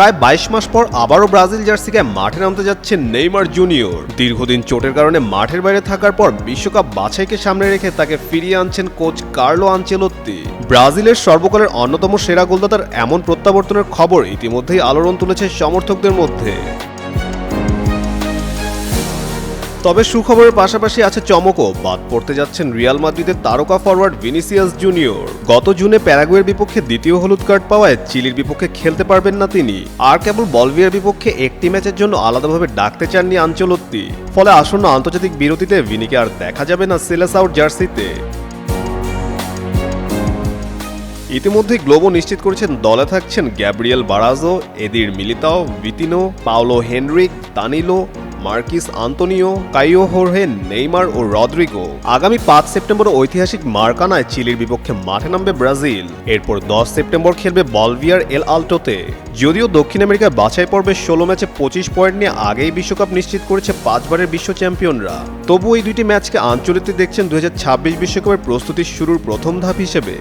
প্রায় বাইশ মাস পর আবারও ব্রাজিল জার্সিকে মাঠে নামতে যাচ্ছে নেইমার জুনিয়র। দীর্ঘদিন চোটের কারণে মাঠের বাইরে থাকার পর বিশ্বকাপ বাছাইকে সামনে রেখে তাকে ফিরিয়ে আনছেন কোচ কার্লো আনচেলত্তি। ব্রাজিলের সর্বকালের অন্যতম সেরা গোলদাতার এমন প্রত্যাবর্তনের খবর ইতিমধ্যেই আলোড়ন তুলেছে সমর্থকদের মধ্যে। তবে সুখবরের পাশাপাশি আছে চমকও। বাদ পড়তে যাচ্ছেন রিয়াল মাদ্রিদের তারকা ফরওয়ার্ড ভিনিসিয়াস জুনিয়র। গত জুনে প্যারাগুয়ের বিপক্ষে দ্বিতীয় হলুদ কার্ড পাওয়ায় চিলির বিপক্ষে খেলতে পারবেন না তিনি। আর কেবল বলভিয়ার বিপক্ষে একটি ম্যাচের জন্য আলাদাভাবে ডাকতে চাননি আঞ্চলত্তি। ফলে আসন্ন আন্তর্জাতিক বিরতিতে ভিনিকে আর দেখা যাবে না সেলেস আউট জার্সিতে। ইতিমধ্যে গ্লোবো নিশ্চিত করেছেন দলে থাকছেন Gabriel বারাজো, Eder Militao, Vitinho, Paulo Henrique, Danilo Marquinhos Antonio Caio হোরহে Neymar ও রদ্রিগো। আগামী পাঁচ সেপ্টেম্বর ঐতিহাসিক মার্কানায় চিলির বিপক্ষে মাঠে নামবে ব্রাজিল। এরপর দশ সেপ্টেম্বর খেলবে বলভিয়ার এল আল্টোতে। যদিও দক্ষিণ আমেরিকার বাছাই পর্বে ষোলো ম্যাচে পঁচিশ পয়েন্ট নিয়ে আগেই বিশ্বকাপ নিশ্চিত করেছে পাঁচবারের বিশ্ব চ্যাম্পিয়নরা। তবু এই দুইটি ম্যাচকে আঞ্চলিকতে দেখছেন দু বিশ্বকাপের প্রস্তুতি শুরুর প্রথম ধাপ হিসেবে।